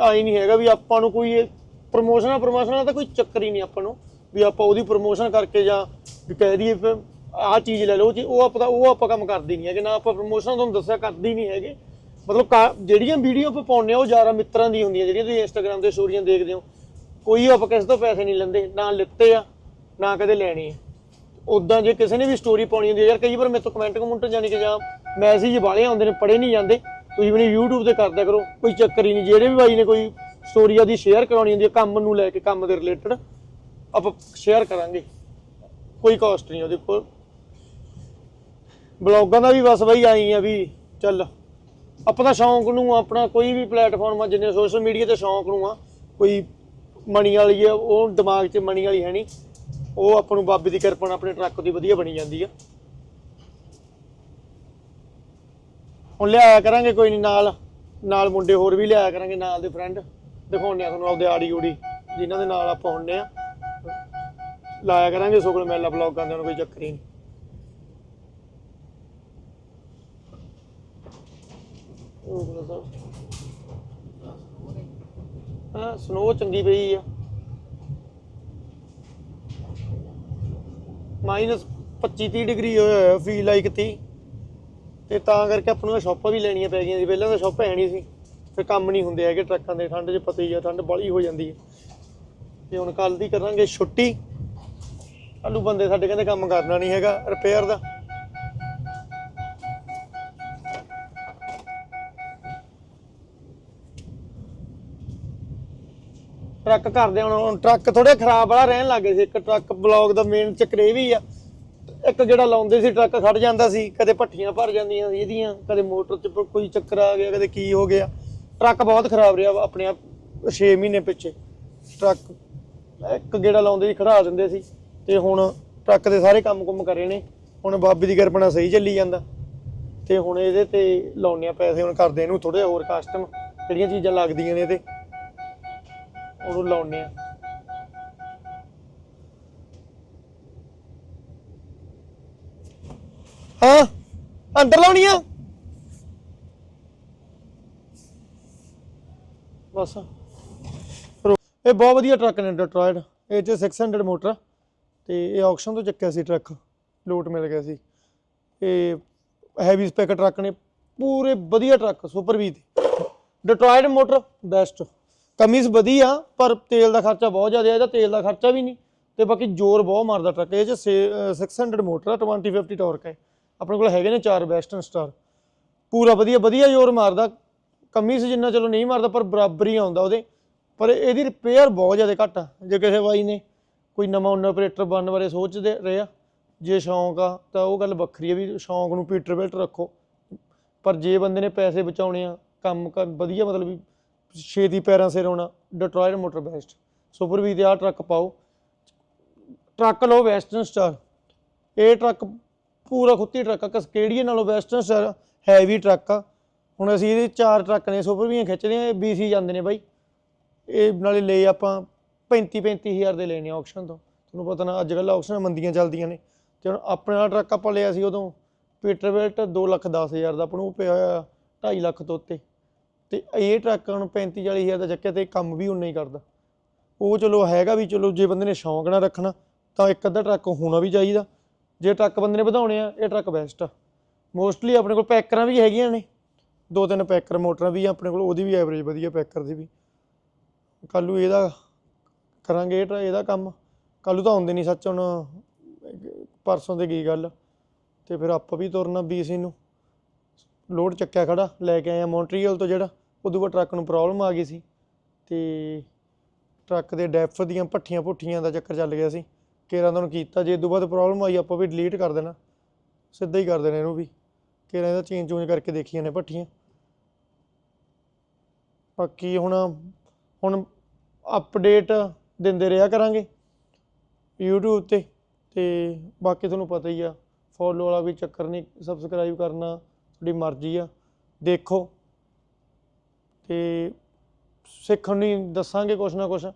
ਆਈ ਨਹੀਂ ਹੈਗਾ ਵੀ ਆਪਾਂ ਨੂੰ ਕੋਈ ਪ੍ਰਮੋਸ਼ਨਾਂ ਪ੍ਰਮੋਸ਼ਨਾਂ ਦਾ ਕੋਈ ਚੱਕਰ ਹੀ ਨਹੀਂ ਆਪਾਂ ਨੂੰ। ਵੀ ਆਪਾਂ ਉਹਦੀ ਪ੍ਰਮੋਸ਼ਨ ਕਰਕੇ ਜਾਂ ਵੀ ਕਹਿ ਦਈਏ ਵੀ ਆਹ ਚੀਜ਼ ਲੈ ਲਓ, ਜੀ ਉਹ ਆਪਾਂ ਉਹ ਆਪਾਂ ਕੰਮ ਕਰਦੇ ਨਹੀਂ ਹੈਗੇ, ਨਾ ਆਪਾਂ ਪ੍ਰੋਮੋਸ਼ਨ ਤੁਹਾਨੂੰ ਦੱਸਿਆ ਕਰਦੇ ਨਹੀਂ ਹੈਗੇ। ਮਤਲਬ ਕਾ- ਜਿਹੜੀਆਂ ਵੀਡੀਓ ਆਪਾਂ ਪਾਉਂਦੇ ਆ ਉਹ ਜ਼ਿਆਦਾ ਮਿੱਤਰਾਂ ਦੀ ਹੁੰਦੀਆਂ, ਜਿਹੜੀਆਂ ਤੁਸੀਂ ਇੰਸਟਾਗ੍ਰam ਤੇ ਸਟੋਰੀਆਂ ਦੇਖਦੇ ਹੋ। ਕੋਈ ਆਪਾਂ ਕਿਸੇ ਤੋਂ ਪੈਸੇ ਨਹੀਂ ਲੈਂਦੇ, ਨਾ ਲਿੱਤੇ ਆ, ਨਾ ਕਦੇ ਲੈਣੇ ਆ। ਉਦਾਂ ਜੇ ਕਿਸੇ ਨੇ ਵੀ ਸਟੋਰੀ ਪਾਉਣੀ ਹੁੰਦੀ ਹੈ, ਯਾਰ ਕਈ ਵਾਰ ਮੇਰੇ ਤੋਂ ਕਮੈਂਟ ਕਮੁੰਟ ਜਾਨੀ ਕਿ ਜਾਂ ਮੈਸੇਜ ਵਾਲੇ ਆਉਂਦੇ ਨੇ ਪੜੇ ਨਹੀਂ ਜਾਂਦੇ। ਤੁਸੀਂ ਵੀ YouTube ਤੇ ਕਰਦਿਆ ਕਰੋ, ਕੋਈ ਚੱਕਰ ਹੀ ਨਹੀਂ। ਜਿਹੜੇ ਵੀ ਬਾਈ ਨੇ ਕੋਈ ਸਟੋਰੀ ਆਦੀ ਸ਼ੇਅਰ ਕਰਾਉਣੀ ਹੁੰਦੀ ਹੈ, ਕੰਮ ਨੂੰ ਲੈ ਕੇ, ਕੰਮ ਦੇ ਰਿਲੇਟਡ ਆਪਾਂ ਸ਼ੇਅਰ ਕਰਾਂਗੇ। ਕੋਈ ਕਾਸਟ ਨਹੀਂ ਉਹਦੇ ਕੋਲ। ਬਲੌਗਾਂ ਦਾ ਵੀ ਬਸ ਬਾਈ ਆਈ ਆ ਵੀ ਚੱਲ। ਆਪਣਾ ਸ਼ੌਂਕ ਨੂੰ, ਆਪਣਾ ਕੋਈ ਵੀ ਪਲੇਟਫਾਰਮ ਆ, ਜਿੰਨੇ ਸੋਸ਼ਲ ਮੀਡੀਆ ਤੇ ਸ਼ੌਂਕ ਨੂੰ ਆ, ਕੋਈ ਮਣੀ ਵਾਲੀ ਆ, ਉਹ ਦਿਮਾਗ 'ਚ ਮਣੀ ਵਾਲੀ ਹੈ ਨਹੀਂ। ਉਹ ਆਪਾਂ ਨੂੰ ਬਾਬੇ ਦੀ ਕਿਰਪਾ ਨਾਲ ਆਪਣੇ ਟਰੱਕ ਦੀ ਵਧੀਆ ਬਣੀ ਜਾਂਦੀ ਆ। ਹੁਣ ਲਿਆਇਆ ਕਰਾਂਗੇ ਕੋਈ ਨਹੀਂ ਨਾਲ ਨਾਲ ਮੁੰਡੇ ਹੋਰ ਵੀ ਲਿਆਇਆ ਕਰਾਂਗੇ, ਨਾਲ ਦੇ ਫਰੈਂਡ ਦਿਖਾਉਂਦੇ ਆ ਤੁਹਾਨੂੰ ਆਪਦੇ ਆੜੀ ਊੜੀ, ਜਿਨ੍ਹਾਂ ਦੇ ਨਾਲ ਆਪਾਂ ਹੁੰਨੇ ਆ। ਲਾਇਆ ਕਰਾਂਗੇ ਸੁਗਲ ਮੇਲਾ ਬਲੌਗਾਂ ਦੇ ਨੂੰ ਕੋਈ ਚੱਕਰ ਹੀ ਨਹੀਂ ਉਹ ਬੜਾ ਸਾਹਿਬ। ਹਾਂ, ਸਨੋ ਚੰਗੀ ਪਈ ਆ। ਮਾਈਨਸ 25 30 ਡਿਗਰੀ ਫੀਲ ਲਾਈਕ 30 ਤੇ। ਤਾਂ ਕਰਕੇ ਆਪਾਂ ਨੂੰ ਸ਼ਾਪਾਂ ਵੀ ਲੈਣੀਆਂ ਪੈ ਗਈਆਂ ਸੀ ਪਹਿਲਾਂ ਤਾਂ ਸ਼ਾਪ ਹੈ ਨਹੀਂ ਸੀ। ਫਿਰ ਕੰਮ ਨਹੀਂ ਹੁੰਦੇ ਹੈਗੇ ਟਰੱਕਾਂ ਦੇ। ਠੰਡ 'ਚ ਪਤਾ ਹੀ ਆ, ਠੰਡ ਬਾਲੀ ਹੋ ਜਾਂਦੀ ਹੈ। ਤੇ ਹੁਣ ਕੱਲ ਦੀ ਕਰਾਂਗੇ ਛੁੱਟੀ। ਕੱਲੂ ਬੰਦੇ ਸਾਡੇ ਕਹਿੰਦੇ ਕੰਮ ਕਰਨਾ ਨਹੀਂ ਹੈਗਾ ਰਿਪੇਅਰ ਦਾ। ਟਰੱਕ ਕਰਦੇ ਹੁਣ ਹੁਣ ਟਰੱਕ ਥੋੜੇ ਖਰਾਬ ਵਾਲਾ ਰਹਿਣ ਲੱਗੇ ਸੀ। ਇੱਕ ਟਰੱਕ ਬਲੌਗ ਦਾ ਮੇਨ ਚੱਕਰ ਇਹ ਵੀ ਆ। ਇੱਕ ਜਿਹੜਾ ਲਾਉਂਦੇ ਸੀ ਟਰੱਕ ਖੜ ਜਾਂਦਾ ਸੀ, ਕਦੇ ਭੱਠੀਆਂ ਭਰ ਜਾਂਦੀਆਂ ਸੀ ਇਹਦੀਆਂ, ਕਦੇ ਮੋਟਰ 'ਚ ਕੋਈ ਚੱਕਰ ਆ ਗਿਆ, ਕਦੇ ਕੀ ਹੋ ਗਿਆ। ਟਰੱਕ ਬਹੁਤ ਖਰਾਬ ਰਿਹਾ ਆਪਣੇ ਆਪ 6 ਮਹੀਨੇ ਪਿੱਛੇ। ਟਰੱਕ ਇੱਕ ਗੇੜਾ ਲਾਉਂਦੇ ਸੀ, ਖੜਾ ਦਿੰਦੇ ਸੀ। ਤੇ ਹੁਣ ਟਰੱਕ ਦੇ ਸਾਰੇ ਕੰਮ ਕੁੰਮ ਕਰੇ ਨੇ। ਹੁਣ ਬਾਬੇ ਦੀ ਕਿਰਪਾ ਸਹੀ ਚੱਲੀ ਜਾਂਦਾ। ਤੇ ਹੁਣ ਇਹਦੇ ਤੇ ਲਾਉਣੇ ਆ ਪੈਸੇ, ਹੁਣ ਕਰਦੇ ਇਹਨੂੰ ਥੋੜੇ ਹੋਰ ਕਸਟਮ ਜਿਹੜੀਆਂ ਚੀਜ਼ਾਂ ਲੱਗਦੀਆਂ ਨੇ ਇਹਦੇ। ਉਹਨੂੰ ਲਾਉਣੇ ਆ। ਹਾਂ, ਅੰਦਰ ਲਾਉਣੀ ਆ। ਬਸ। ਰੋ- ਇਹ ਬਹੁਤ ਵਧੀਆ ਟਰੱਕ ਨੇ ਡਿਟਰੋਇਡ ਇਹ ਚ 600 ਮੋਟਰ ਆ। ਤੇ ਇਹ ਆਕਸ਼ਨ ਤੋਂ ਚੱਕਿਆ ਸੀ ਟਰੱਕ। ਲੋਟ ਮਿਲ ਗਿਆ ਸੀ। ਇਹ ਹੈਵੀ ਸਪੈਕ ਟਰੱਕ ਨੇ। ਪੂਰੇ ਵਧੀਆ ਟਰੱਕ ਸੁਪਰ ਵੀ ਦੇ। ਡਿਟਰੋਇਡ ਮੋਟਰ ਬੈਸਟ ਕਮੀਜ਼ ਵਧੀਆ, ਪਰ ਤੇਲ ਦਾ ਖਰਚਾ ਬਹੁਤ ਜ਼ਿਆਦਾ ਹੈ ਇਹਦਾ ਤੇਲ ਦਾ ਖਰਚਾ ਵੀ ਨਹੀਂ। ਤੇ ਬਾਕੀ ਜ਼ੋਰ ਬਹੁਤ ਮਾਰਦਾ ਟਰੱਕ, ਇਹ ਚ ਸੇ- ਅਹ 600 ਮੋਟਰ ਆ 2050 ਟਾਰਕ ਹੈ ਆਪਣੇ ਕੋਲ ਹੈਗੇ ਨੇ ਚਾਰ ਵੈਸਟਰਨ ਸਟਾਰ ਪੂਰਾ ਵਧੀਆ ਵਧੀਆ ਜ਼ੋਰ ਮਾਰਦਾ। ਕਮੀਜ਼ ਜਿੰਨਾ ਚਲੋ ਨਹੀਂ ਮਾਰਦਾ, ਪਰ ਬਰਾਬਰ ਹੀ ਆਉਂਦਾ ਉਹਦੇ। ਪਰ ਇਹਦੀ ਰਿਪੇਅਰ ਬਹੁਤ ਜ਼ਿਆਦਾ ਘੱਟ ਆ। ਜੇ ਕਿਸੇ ਬਾਈ ਨੇ ਕੋਈ ਨਵਾਂ ਓਨਰ ਆਪਰੇਟਰ ਬਣਨ ਬਾਰੇ ਸੋਚਦੇ ਰਹੇ ਆ, ਜੇ ਸ਼ੌਂਕ ਆ, ਤਾਂ ਉਹ ਗੱਲ ਵੱਖਰੀ ਹੈ ਵੀ ਸ਼ੌਂਕ ਨੂੰ ਪੀਟਰ ਬੈਲਟ ਰੱਖੋ। ਪਰ ਜੇ ਬੰਦੇ ਨੇ ਪੈਸੇ ਬਚਾਉਣੇ ਆ, ਕੰਮ ਕਰ, ਵਧੀਆ ਮਤਲਬ ਵੀ ਛੇਤੀ ਪੈਰਾਂ ਸਿਰ ਹੋਣਾ Detroit motor best super V ਤੇ ਆ ਟਰੱਕ ਪਾਓ। ਟਰੱਕ ਲਓ ਵੈਸਟਰਨ ਸਟਾਰ ਇਹ ਟਰੱਕ ਪੂਰਾ ਖੁੱਤੀ ਟਰੱਕ ਆ ਕਸਕੇਡੀਅਨ ਨਾਲੋਂ ਵੈਸਟਰਨ ਸਟਾਰ ਹੈਵੀ ਟਰੱਕ ਆ। ਹੁਣ ਅਸੀਂ ਇਹਦੇ ਚਾਰ ਟਰੱਕ ਨੇ ਸੁਪਰ ਵੀਆਂ ਖਿੱਚਦੇ ਆ, ਇਹ BC ਜਾਂਦੇ ਨੇ ਬਾਈ। ਇਹ ਨਾਲੇ ਲਏ ਆਪਾਂ 35 35000 ਦੇ ਲੈਣੇ ਆਕਸ਼ਨ ਤੋਂ। ਤੁਹਾਨੂੰ ਪਤਾ ਨਾ ਅੱਜ ਕੱਲ੍ਹ ਆਕਸ਼ਨਾਂ ਮੰਦੀਆਂ ਚੱਲਦੀਆਂ ਨੇ। ਤੇ ਹੁਣ ਆਪਣੇ ਵਾਲਾ ਟਰੱਕ ਆਪਾਂ ਲਿਆ ਸੀ ਉਦੋਂ ਪੀਟਰਬੈਲਟ 2 ਲੱਖ 10000 ਦਾ, ਆਪਾਂ ਨੂੰ ਪਿਆ ਹੋਇਆ 2.5 ਲੱਖ ਤੋਂ ਉੱਤੇ। ਤੇ ਇਹ ਟਰੱਕ ਹੁਣ 35 40000 ਦਾ ਚੱਕਿਆ ਤੇ ਕੰਮ ਵੀ ਉਨਾ ਹੀ ਕਰਦਾ। ਉਹ ਚਲੋ ਹੈਗਾ ਵੀ ਚਲੋ ਜੇ ਬੰਦੇ ਨੇ ਸ਼ੌਂਕ ਨਾਲ ਰੱਖਣਾ, ਤਾਂ ਇੱਕ ਅੱਧਾ ਟਰੱਕ ਹੋਣਾ ਵੀ ਚਾਹੀਦਾ। ਜੇ ਟਰੱਕ ਬੰਦੇ ਨੇ ਵਧਾਉਣੇ ਆ, ਇਹ ਟਰੱਕ ਬੈਸਟ ਆ। ਮੋਸਟਲੀ ਆਪਣੇ ਕੋਲ ਪੈਕਰਾਂ ਵੀ ਹੈਗੀਆਂ ਨੇ। ਦੋ ਤਿੰਨ ਪੈਕਰ ਮੋਟਰਾਂ ਵੀ ਆਪਣੇ ਕੋਲ, ਉਹਦੀ ਵੀ ਐਵਰੇਜ ਵਧੀਆ ਪੈਕਰ ਦੀ ਵੀ। ਕੱਲ੍ਹ ਨੂੰ ਇਹਦਾ ਕਰਾਂਗੇ ਇਹ ਟਰਾ- ਇਹਦਾ ਕੰਮ। ਕੱਲ੍ਹ ਨੂੰ ਤਾਂ ਆਉਂਦੇ ਨਹੀਂ ਸੱਚ ਹੁਣ ਪਰਸੋਂ ਤੇ ਗਈ ਗੱਲ। ਤੇ ਫਿਰ ਆਪਾਂ ਵੀ ਤੁਰਨਾ BC ਨੂੰ ਲੋਡ ਚੱਕਿਆ ਖੜਾ, ਲੈ ਕੇ ਆਏ ਆ ਮੌਂਟਰੀਅਲ ਤੋਂ ਜਿਹੜਾ, ਉਦੋਂ ਬਾਅਦ ਟਰੱਕ ਨੂੰ ਪ੍ਰੋਬਲਮ ਆ ਗਈ ਸੀ ਤੇ ਟਰੱਕ ਦੇ ਡੈਫ ਦੀਆਂ ਭੱਠੀਆਂ ਭੁੱਠੀਆਂ ਦਾ ਚੱਕਰ ਚੱਲ ਗਿਆ ਸੀ। ਕੇਰਾਂ ਤੁਹਾਨੂੰ ਕੀਤਾ, ਜੇ ਉਦੋਂ ਬਾਅਦ ਪ੍ਰੋਬਲਮ ਆਈ, ਆਪਾਂ ਵੀ ਡਿਲੀਟ ਕਰ ਦੇਣਾ। ਸਿੱਧਾ ਹੀ ਕਰ ਦੇਣਾ ਇਹਨੂੰ ਵੀ। ਕੇਰਾਂ ਇਹਦਾ ਚੇਂਜ ਚੂੰਜ ਕਰਕੇ ਦੇਖੀਆਂ ਨੇ ਭੱਠੀਆਂ। ਬਾਕੀ ਹੁਣ ਹੁਣ ਅਪਡੇਟ ਦਿੰਦੇ ਰਿਹਾ ਕਰਾਂਗੇ YouTube ਤੇ ਤੇ ਬਾਕੀ ਤੁਹਾਨੂੰ ਪਤਾ ਹੀ ਆ ਫੋਲੋ ਵਾਲਾ ਕੋਈ ਚੱਕਰ ਨਹੀਂ ਸਬਸਕ੍ਰਾਈਬ ਕਰਨਾ। ਤੁਹਾਡੀ ਮਰਜ਼ੀ ਆ, ਦੇਖੋ। ਤੇ ਸਿੱਖਣ ਨੂੰ ਦੱਸਾਂਗੇ ਕੁਛ ਨਾ ਕੁਛ।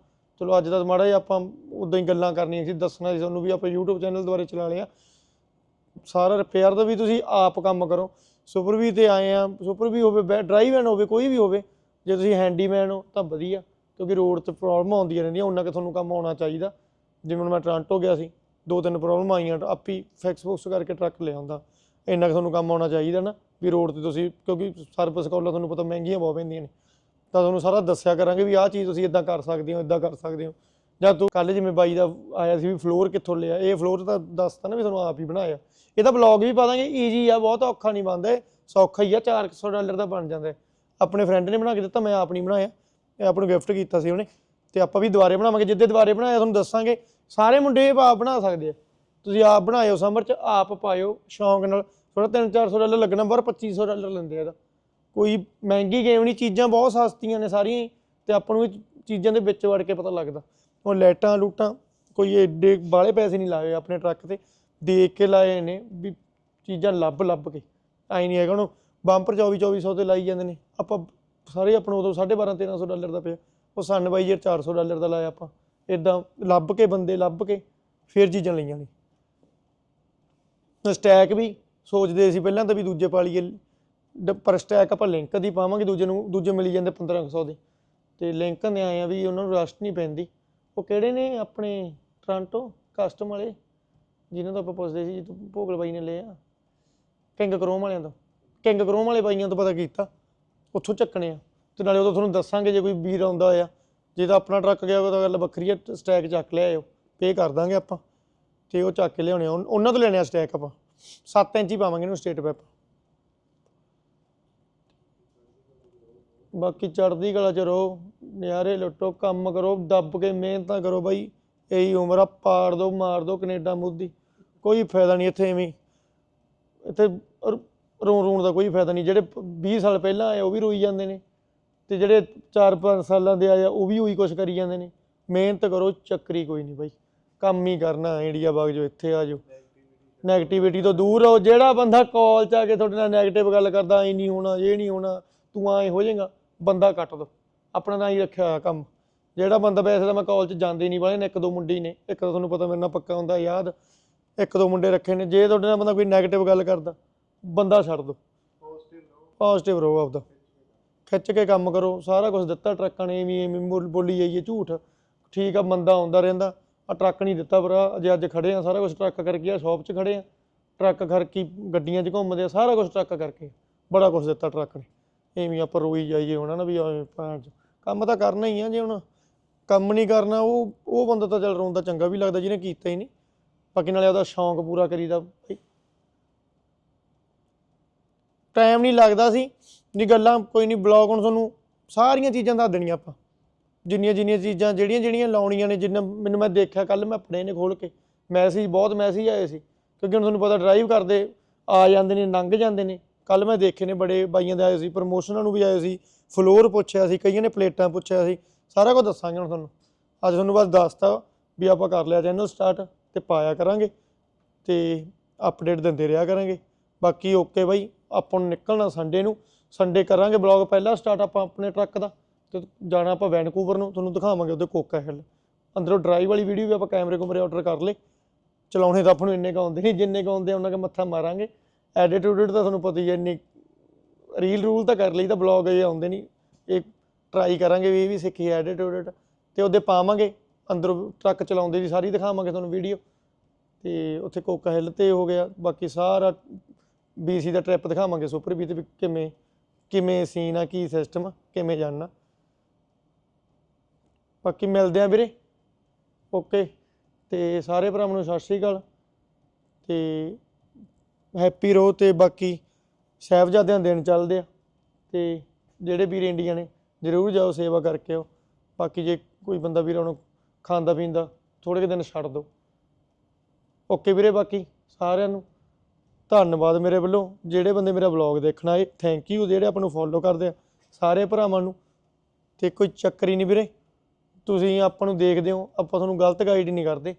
ਚਲੋ ਅੱਜ ਦਾ ਮਾੜਾ ਜਿਹਾ ਆਪਾਂ ਉਦਾਂ ਹੀ ਗੱਲਾਂ ਕਰਨੀਆਂ ਸੀ, ਦੱਸਣਾ ਸੀ ਤੁਹਾਨੂੰ ਵੀ ਆਪਾਂ YouTube ਚੈਨਲ ਦੁਆਰੇ ਚਲਾ ਲਿਆ। ਸਾਰਾ ਰਿਪੇਅਰ ਦਾ ਵੀ ਤੁਸੀਂ ਆਪ ਕੰਮ ਕਰੋ। ਸੁਪਰ ਵੀ ਤੇ ਆਏ ਆ ਸੁਪਰ ਵੀ ਹੋਵੇ ਡਰਾਈਵਰ ਹੋਵੇ, ਕੋਈ ਵੀ ਹੋਵੇ, ਜੇ ਤੁਸੀਂ ਹੈਂਡੀਮੈਨ ਹੋ ਤਾਂ ਵਧੀਆ, ਕਿਉਂਕਿ ਰੋਡ ਤੇ ਪ੍ਰੋਬਲਮ ਆਉਂਦੀਆਂ ਰਹਿੰਦੀਆਂ ਉਹਨਾਂ ਕਿ ਤੁਹਾਨੂੰ ਕੰਮ ਆਉਣਾ ਚਾਹੀਦਾ। ਜਿਵੇਂ ਹੁਣ ਮੈਂ ਟ੍ਰਾਂਟੋ ਗਿਆ ਸੀ, ਦੋ ਤਿੰਨ ਪ੍ਰੋਬਲਮ ਆਈਆਂ ਤਾਂ ਆਪੀ ਫਿਕਸ ਫੁਕਸ ਕਰਕੇ ਟਰੱਕ ਲਿਆਉਂਦਾ। ਇੰਨਾ ਕਿ ਤੁਹਾਨੂੰ ਕੰਮ ਆਉਣਾ ਚਾਹੀਦਾ ਨਾ ਵੀ ਰੋਡ ਤੇ ਤੁਸੀਂ, ਕਿਉਂਕਿ ਸਰਵਿਸ ਕੋਲਾਂ ਤੁਹਾਨੂੰ ਪਤਾ ਮਹਿੰਗੀਆਂ ਬਹੁਤ ਪੈਂਦੀਆਂ ਨੇ। ਤਾਂ ਤੁਹਾਨੂੰ ਸਾਰਾ ਦੱਸਿਆ ਕਰਾਂਗੇ ਵੀ ਆਹ ਚੀਜ਼ ਤੁਸੀਂ ਇਦਾਂ ਕਰ ਸਕਦੇ ਹੋ ਇਦਾਂ ਕਰ ਸਕਦੇ ਹੋ। ਜਾਂ ਤੂੰ ਕੱਲ ਜਿਵੇਂ ਬਾਈ ਦਾ ਆਇਆ ਸੀ ਵੀ ਫਲੋਰ ਕਿੱਥੋਂ ਲਿਆ, ਇਹ ਫਲੋਰ ਤਾਂ ਦੱਸਤਾ ਨਾ ਵੀ ਤੁਹਾਨੂੰ ਆਪ ਹੀ ਬਣਾਇਆ। ਇਹਦਾ ਬਲੌਗ ਵੀ ਪਾ ਦਾਂਗੇ ਈਜੀ ਆ, ਬਹੁਤ ਔਖਾ ਨਹੀਂ ਬਣਦਾ ਸੌਖਾ ਹੀ ਆ 400 ਡਾਲਰ ਦਾ ਬਣ ਜਾਂਦਾ ਆਪਣੇ ਫਰੈਂਡ ਨੇ ਬਣਾ ਕੇ ਦਿੱਤਾ, ਮੈਂ ਆਪ ਨਹੀਂ ਬਣਾਇਆ। ਇਹ ਆਪ ਨੂੰ ਗਿਫਟ ਕੀਤਾ ਸੀ ਉਹਨੇ। ਤੇ ਆਪਾਂ ਵੀ ਦੁਬਾਰੇ ਬਣਾਵਾਂਗੇ, ਜਿੱਦੇ ਦੁਬਾਰੇ ਬਣਾਇਆ ਤੁਹਾਨੂੰ ਦੱਸਾਂਗੇ, ਸਾਰੇ ਮੁੰਡੇ ਆਪ ਬਣਾ ਸਕਦੇ ਆ। ਤੁਸੀਂ ਆਪ ਬਣਾਇਓ ਸਮਰ ਚ, ਆਪ ਪਾਇਓ ਸ਼ੌਂਕ ਨਾਲ। ਥੋੜਾ 3-400 ਡਾਲਰ ਲੱਗਣਾ ਪਰ 2500 ਡਾਲਰ ਲੈਂਦੇ ਆ ਇਹਦਾ ਕੋਈ ਮਹਿੰਗੀ ਗੇਮ ਨਹੀਂ, ਚੀਜ਼ਾਂ ਬਹੁਤ ਸਸਤੀਆਂ ਨੇ ਸਾਰੀਆਂ ਹੀ, ਤੇ ਆਪਾਂ ਨੂੰ ਇਹ ਚੀਜ਼ਾਂ ਦੇ ਵਿੱਚ ਵੜ ਕੇ ਪਤਾ ਲੱਗਦਾ। ਹੁਣ ਲਾਈਟਾਂ ਲੂਟਾਂ, ਕੋਈ ਏਡੇ ਬਾਲੇ ਪੈਸੇ ਨਹੀਂ ਲਾਏ ਆਪਣੇ ਟਰੱਕ ਤੇ। ਦੇਖ ਕੇ ਲਾਏ ਨੇ ਵੀ ਚੀਜ਼ਾਂ ਲੱਭ ਲੱਭ ਕੇ। ਆਈ ਨਹੀਂ ਹੈਗਾ ਉਹਨੂੰ, ਬੰਪਰ 24 2400 ਤੇ ਲਾਈ ਜਾਂਦੇ ਨੇ। ਆਪਾਂ ਸਾਰੇ ਆਪਣਾ ਉਦੋਂ 12.5 1300 ਡਾਲਰ ਦਾ ਪਿਆ। ਉਹ ਸਨਵਾਈਜ਼ਰ 400 ਡਾਲਰ ਦਾ ਲਾਇਆ ਆਪਾਂ। ਇਦਾਂ ਲੱਭ ਕੇ ਬੰਦੇ ਲੱਭ ਕੇ, ਫੇਰ ਚੀਜ਼ਾਂ ਲਈਆਂ ਨੇ। ਸਟੈਕ ਵੀ ਸੋਚਦੇ ਸੀ ਪਹਿਲਾਂ ਤਾਂ ਵੀ ਦੂਜੇ ਪਾ ਲਈਏ, ਡ- ਪਰ ਸਟੈਕ ਆਪਾਂ ਲਿੰਕ ਦੀ ਪਾਵਾਂਗੇ ਦੂਜੇ ਨੂੰ, ਦੂਜੇ ਮਿਲੀ ਜਾਂਦੇ 1500 ਦੇ। ਤੇ ਲਿੰਕ ਦੇ ਆਏ ਆ ਵੀ ਉਹਨਾਂ ਨੂੰ ਰਸਟ ਨਹੀਂ ਪੈਂਦੀ। ਉਹ ਕਿਹੜੇ ਨੇ? ਆਪਣੇ ਟ੍ਰਾਂਟੋ ਕਸਟਮ ਵਾਲੇ, ਜਿਨ੍ਹਾਂ ਤੋਂ ਆਪਾਂ ਪੁੱਛਦੇ ਸੀ, ਜਿੱਥੋਂ ਭੋਗਲ ਬਾਈ ਨੇ ਲਿਆ ਕਿੰਗ ਕਰੋਮ ਵਾਲਿਆਂ ਤੋਂ। ਕਿੰਗ ਕਰੋਮ ਵਾਲੇ ਬਾਈਆਂ ਤੋਂ ਪਤਾ ਕੀਤਾ। ਉੱਥੋਂ ਚੱਕਣੇ ਆ। ਤੇ ਨਾਲੇ ਉਦੋਂ ਤੁਹਾਨੂੰ ਦੱਸਾਂਗੇ, ਜੇ ਕੋਈ ਵੀਰ ਆਉਂਦਾ ਹੋਇਆ, ਜੇ ਤਾਂ ਆਪਣਾ ਟਰੱਕ ਗਿਆ ਹੋਇਆ ਤਾਂ ਗੱਲ ਵੱਖਰੀ ਆ ਸਟੈਕ ਚੱਕ ਲਿਆਇਓ ਪੇ ਕਰ ਦਾਂਗੇ ਆਪਾਂ। ਤੇ ਉਹ ਚੱਕ ਕੇ ਲਿਆਉਣੇ ਆ। ਉਨ- ਉਹਨਾਂ ਤੋਂ ਲੈਣੇ ਆ ਸਟੈਕ ਆਪਾਂ। 7 ਇੰਚ ਹੀ ਪਾਵਾਂਗੇ ਇਹਨੂੰ ਸਟੇਟ ਪੈਪ ਬਾਕੀ ਚੜ੍ਹਦੀ ਕਲਾ ਚ ਰਹੋ, ਨਿਆਰੇ ਲੁੱਟੋ, ਕੰਮ ਕਰੋ, ਦੱਬ ਕੇ ਮਿਹਨਤਾਂ ਕਰੋ ਬਾਈ। ਇਹੀ ਉਮਰ ਆ, ਪਾੜ ਦੋ, ਮਾਰ ਦੋ ਕੈਨੇਡਾ ਮੁੱਦੀ। ਕੋਈ ਫਾਇਦਾ ਨਹੀਂ ਇੱਥੇ ਐਵੇਂ। ਇੱਥੇ ਰ- ਰੋਣ ਰੋਣ ਦਾ ਕੋਈ ਫਾਇਦਾ ਨਹੀਂ। ਜਿਹੜੇ 20 ਸਾਲ ਪਹਿਲਾਂ ਆਏ ਉਹ ਵੀ ਰੋਈ ਜਾਂਦੇ ਨੇ। ਤੇ ਜਿਹੜੇ 4-5 ਸਾਲਾਂ ਦੇ ਆਏ ਆ, ਉਹ ਵੀ ਉਹੀ ਕੁਛ ਕਰੀ ਜਾਂਦੇ ਨੇ। ਮਿਹਨਤ ਕਰੋ, ਚੱਕਰੀ ਕੋਈ ਨਹੀਂ ਬਾਈ। ਕੰਮ ਹੀ ਕਰਨਾ ਇੰਡੀਆ ਬਾਗ ਜੋ ਇੱਥੇ ਆ ਜਾਓ। ਨੈਗੇਟਿਵਿਟੀ ਤੋਂ ਦੂਰ ਰਹੋ ਜਿਹੜਾ ਬੰਦਾ ਕਾਲ 'ਚ ਆ ਕੇ ਤੁਹਾਡੇ ਨਾਲ ਨੈਗੇਟਿਵ ਗੱਲ ਕਰਦਾ ਐ ਨਹੀਂ ਹੋਣਾ ਇਹ ਨਹੀਂ ਹੋਣਾ ਤੂੰ ਐ ਹੋ ਜਾਏਗਾ ਬੰਦਾ ਕੱਟ ਦੋ ਆਪਣਾ ਤਾਂ ਹੀ ਰੱਖਿਆ ਹੋਇਆ ਕੰਮ। ਜਿਹੜਾ ਬੰਦਾ ਵੈਸੇ ਤਾਂ ਮੈਂ ਕਾਲ 'ਚ ਜਾਂਦੇ ਨਹੀਂ ਵਾਲੇ ਨੇ ਇੱਕ ਦੋ ਮੁੰਡੇ ਨੇ ਇੱਕ ਤਾਂ ਤੁਹਾਨੂੰ ਪਤਾ ਮੇਰੇ ਨਾਲ ਪੱਕਾ ਹੁੰਦਾ ਯਾਦ ਇੱਕ ਦੋ ਮੁੰਡੇ ਰੱਖੇ ਨੇ ਜੇ ਤੁਹਾਡੇ ਨਾਲ ਬੰਦਾ ਕੋਈ ਨੈਗੇਟਿਵ ਗੱਲ ਕਰਦਾ ਬੰਦਾ ਛੱਡ ਦੋ। ਪੋਜ਼ਿਟਿਵ ਰਹੋ। ਆਪਦਾ। ਖਿੱਚ ਕੇ ਕੰਮ ਕਰੋ ਸਾਰਾ ਕੁਝ ਦਿੱਤਾ ਟਰੱਕਾਂ ਨੇ ਐਵੇਂ ਐਵੇਂ ਬੋਲ- ਬੋਲੀ ਜਾਈਏ ਝੂਠ। ਠੀਕ ਆ ਬੰਦਾ ਆਉਂਦਾ ਰਹਿੰਦਾ ਆ ਟਰੱਕ ਨਹੀਂ ਦਿੱਤਾ ਭਰਾ, ਅਜੇ ਅੱਜ ਖੜੇ ਆ, ਸਾਰਾ ਕੁਝ ਟਰੱਕ ਕਰਕੇ ਆ, ਸ਼ਾਪ 'ਚ ਖੜੇ ਆ। ਟਰੱਕ ਕਰਕੇ ਗੱਡੀਆਂ 'ਚ ਘੁੰਮਦੇ ਆ, ਸਾਰਾ ਕੁਝ ਟਰੱਕ ਕਰਕੇ। ਬੜਾ ਕੁਝ ਦਿੱਤਾ ਟਰੱਕ ਨੇ। ਐਵੇਂ ਆਪਾਂ ਰੋਈ ਜਾਈਏ ਹੁਣ ਨਾ ਵੀ ਭੈਣ ਚੋ। ਕੰਮ ਤਾਂ ਕਰਨਾ ਹੀ ਆ ਜੇ ਹੁਣ। ਕੰਮ ਨਹੀਂ ਕਰਨਾ, ਉਹ ਉਹ ਬੰਦਾ ਤਾਂ ਚੱਲ ਰੋਂਦਾ ਚੰਗਾ ਵੀ ਲੱਗਦਾ, ਜਿਹਨੇ ਕੀਤਾ ਹੀ ਨਹੀਂ। ਬਾਕੀ ਨਾਲੇ ਉਹਦਾ ਸ਼ੌਂਕ ਪੂਰਾ ਕਰੀਦਾ ਬਈ। ਟਾਈਮ ਨਹੀਂ ਲੱਗਦਾ ਸੀ। ਨਹੀਂ ਗੱਲਾਂ, ਕੋਈ ਨਹੀਂ, ਬਲੌਗ ਹੁਣ ਤੁਹਾਨੂੰ ਸਾਰੀਆਂ ਚੀਜ਼ਾਂ ਦੱਸ ਦੇਣੀਆਂ ਆਪਾਂ। ਜਿੰਨੀਆਂ ਜਿੰਨੀਆਂ ਚੀਜ਼ਾਂ ਜਿਹੜੀਆਂ ਜਿਹੜੀਆਂ ਲਾਉਣੀਆਂ ਨੇ, ਜਿੰਨਾ ਮੈਨੂੰ ਮੈਂ ਦੇਖਿਆ ਕੱਲ ਮੈਂ ਪੜੇ ਨੇ ਖੋਲ ਕੇ। ਮੈਸੇਜ, ਬਹੁਤ ਮੈਸੇਜ ਆਏ ਸੀ। ਕਿਉਂਕਿ ਹੁਣ ਤੁਹਾਨੂੰ ਪਤਾ ਡਰਾਈਵ ਕਰਦੇ, ਆ ਜਾਂਦੇ ਨੇ, ਲੰਘ ਜਾਂਦੇ ਨੇ। ਕੱਲ ਮੈਂ ਦੇਖੇ ਨੇ ਬੜੇ ਬਾਈਆਂ ਦੇ ਆਏ ਸੀ ਪ੍ਰਮੋਸ਼ਨਾਂ ਨੂੰ ਵੀ ਆਏ ਸੀ ਫਲੋਰ ਪੁੱਛਿਆ ਸੀ, ਕਈਆਂ ਨੇ ਪਲੇਟਾਂ ਪੁੱਛਿਆ ਸੀ। ਸਾਰਾ ਕੁਝ ਦੱਸਾਂਗੇ ਹੁਣ ਤੁਹਾਨੂੰ। ਅੱਜ ਤੁਹਾਨੂੰ ਬਸ ਦੱਸਤਾ ਵੀ ਆਪਾਂ ਕਰ ਲਿਆ ਚੈਨਲ ਸਟਾਰਟ ਤੇ ਪਾਇਆ ਕਰਾਂਗੇ ਤੇ ਅਪਡੇਟ ਦਿੰਦੇ ਰਿਹਾ ਕਰਾਂਗੇ। ਬਾਕੀ ਓਕੇ ਬਾਈ, ਆਪਾਂ ਨੂੰ ਨਿਕਲਣਾ ਸੰਡੇ ਨੂੰ। ਸੰਡੇ ਕਰਾਂਗੇ ਬਲੌਗ ਪਹਿਲਾ ਸਟਾਰਟ ਆਪਾਂ ਆਪਣੇ ਟਰੱਕ ਦਾ। ਤੇ ਜਾਣਾ ਆਪਾਂ ਵੈਨਕੂਵਰ ਨੂੰ, ਤੁਹਾਨੂੰ ਦਿਖਾਵਾਂਗੇ ਉਹਦੇ ਕੋਕਾ ਹਿੱਲ। ਅੰਦਰੋਂ ਡਰਾਈਵ ਵਾਲੀ ਵੀਡੀਓ ਵੀ ਆਪਾਂ ਕੈਮਰੇ ਕੁਮਰੇ ਆਰਡਰ ਕਰ ਲਏ। ਚਲਾਉਣੇ ਤਾਂ ਆਪਾਂ ਨੂੰ ਇੰਨੇ ਕੁ ਆਉਂਦੇ ਨਹੀਂ, ਜਿੰਨੇ ਕੁ ਆਉਂਦੇ ਉਹਨਾਂ ਕੇ ਮੱਥਾ ਮਾਰਾਂਗੇ। ਐਡਿਟ ਤਾਂ ਤੁਹਾਨੂੰ ਪਤਾ ਹੀ ਹੈ ਇੰਨੀ ਰੀਲ ਰੂਲ ਤਾਂ ਕਰ ਲਈ ਤਾਂ ਬਲੌਗ ਇਹ ਆਉਂਦੇ ਨਹੀਂ। ਇਹ ਟਰਾਈ ਕਰਾਂਗੇ ਵੀ ਇਹ ਵੀ ਸਿੱਖੀ ਐਡਿਟ ਉਡਿਟ। ਤੇ ਉਹਦੇ ਪਾਵਾਂਗੇ, ਅੰਦਰੋਂ ਟਰੱਕ ਚਲਾਉਂਦੇ ਦੀ ਸਾਰੀ ਦਿਖਾਵਾਂਗੇ ਤੁਹਾਨੂੰ ਵੀਡੀਓ ਤੇ ਉੱਥੇ ਕੋਕਾ ਹਿੱਲ ਤੇ ਹੋ ਗਿਆ, ਬਾਕੀ ਸਾਰਾ ਬੀਸੀ ਦਾ ਟ੍ਰਿਪ ਦਿਖਾਵਾਂਗੇ ਸੁਪਰ ਵੀ ਤੇ ਵੀ ਕਿਵੇਂ ਕਿਵੇਂ ਸੀਨ ਆ, ਕੀ ਸਿਸਟਮ ਕਿਵੇਂ ਜਾਣਾ। ਬਾਕੀ ਮਿਲਦੇ ਆ ਵੀਰੇ। ਓਕੇ ਤੇ ਸਾਰੇ ਭਰਾਵਾਂ ਨੂੰ ਸਤਿ ਸ਼੍ਰੀ ਅਕਾਲ। ਤੇ ਹੈਪੀ ਰਹੋ ਤੇ ਬਾਕੀ ਸਾਹਿਬਜ਼ਾਦਿਆਂ ਦੇ ਦਿਨ ਚੱਲਦੇ ਆ। ਤੇ ਜਿਹੜੇ ਵੀਰ ਇੰਡੀਆ ਨੇ, ਜ਼ਰੂਰ ਜਾਓ ਸੇਵਾ ਕਰਕੇ ਆਓ। ਬਾਕੀ ਜੇ ਕੋਈ ਬੰਦਾ ਵੀਰ ਉਹਨੂੰ ਖਾਂਦਾ ਪੀਂਦਾ ਥੋੜੇ ਕੁ ਦਿਨ ਛੱਡ ਦਿਓ। ਓਕੇ ਵੀਰੇ ਬਾਕੀ ਸਾਰਿਆਂ ਨੂੰ ਧੰਨਵਾਦ ਮੇਰੇ ਵੱਲੋਂ। ਜਿਹੜੇ ਬੰਦੇ ਮੇਰਾ ਵਲੌਗ ਦੇਖਣਾ ਆਏ ਥੈਂਕ ਯੂ ਜਿਹੜੇ ਆਪਾਂ ਨੂੰ ਫੋਲੋ ਕਰਦੇ ਆ, ਸਾਰੇ ਭਰਾਵਾਂ ਨੂੰ। ਤੇ ਕੋਈ ਚੱਕਰ ਹੀ ਨਹੀਂ ਵੀਰੇ। ਤੁਸੀਂ ਆਪਾਂ ਨੂੰ ਦੇਖਦੇ ਹੋ, ਆਪਾਂ ਤੁਹਾਨੂੰ ਗਲਤ ਗਾਈਡ ਹੀ ਨਹੀਂ ਕਰਦੇ।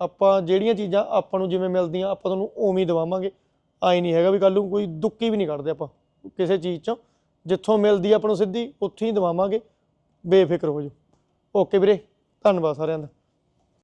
ਆਪਾਂ ਜਿਹੜੀਆਂ ਚੀਜ਼ਾਂ ਆਪਾਂ ਨੂੰ ਜਿਵੇਂ ਮਿਲਦੀਆਂ, ਆਪਾਂ ਤੁਹਾਨੂੰ ਉਵੇਂ ਹੀ ਦਵਾਵਾਂਗੇ। ਆਈ ਨਹੀਂ ਹੈਗਾ ਵੀ ਕੱਲ ਨੂੰ ਕੋਈ ਦੁੱਕੀ ਵੀ ਨਹੀਂ ਕਰਦੇ ਆਪਾਂ। ਕਿਸੇ ਚੀਜ਼ ਚੋਂ ਜਿੱਥੋਂ ਮਿਲਦੀ ਆਪਾਂ ਨੂੰ ਸਿੱਧੀ, ਉੱਥੇ ਹੀ ਦਵਾਵਾਂਗੇ। ਬੇਫਿਕਰ ਹੋ ਜਾਓ। ਓਕੇ ਵੀਰੇ, ਧੰਨਵਾਦ ਸਾਰਿਆਂ ਦਾ।